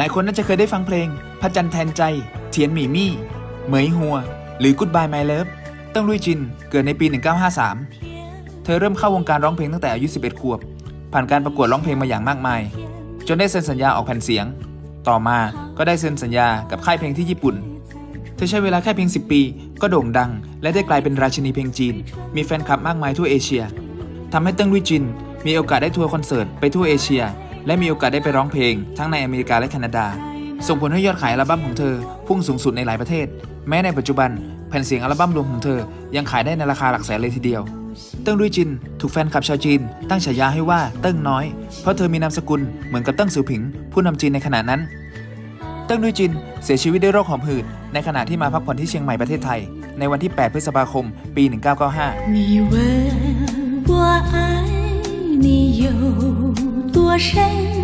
หลายคนน่าจะเคยได้ฟังเพลง พระจันทร์แทนใจ เทียนหมี่มี่ เหมยหัว หรือ Goodbye My Love เติ้งลุยจิน เกิดในปี 1953 เธอเริ่มเข้าวงการร้องเพลงตั้งแต่อายุ 11 ขวบ ผ่านการประกวดร้องเพลงมาอย่างมากมาย จนได้เซ็นสัญญาออกแผ่นเสียง ต่อมาก็ได้เซ็นสัญญากับค่ายเพลงที่ญี่ปุ่น เธอใช้เวลาแค่เพียง 10 ปี ก็โด่งดัง และได้กลายเป็นราชินีเพลงจีน มีแฟนคลับมากมายทั่วเอเชียทำให้เติ้งลุยจิน มีโอกาสได้ทัวร์คอนเสิร์ตไปทั่วเอเชีย และมีโอกาสได้ไปร้องเพลง ทั้งในอเมริกาและแคนาดา ส่งผลให้ยอดขายอัลบั้มของเธอ พุ่งสูงสุดในหลายประเทศ แม้ในปัจจุบันแผ่นเสียงอัลบั้มรวมของเธอ ยังขายได้ในราคาหลักแสนเลยทีเดียว เติ้งลุยจิน ถูกแฟนคลับชาวจีน ตั้งฉายาให้ว่าเติ้งน้อย เพราะเธอมีนามสกุลเหมือนกับเติ้งสิวผิง ผู้นำจีนในขณะนั้น เติ้งลุยจินเสียชีวิตด้วยโรคหอบหืดในขณะที่มาพักผ่อนที่เชียงใหม่ประเทศไทย ในวันที่ 8 พฤษภาคม ปี 1995谁？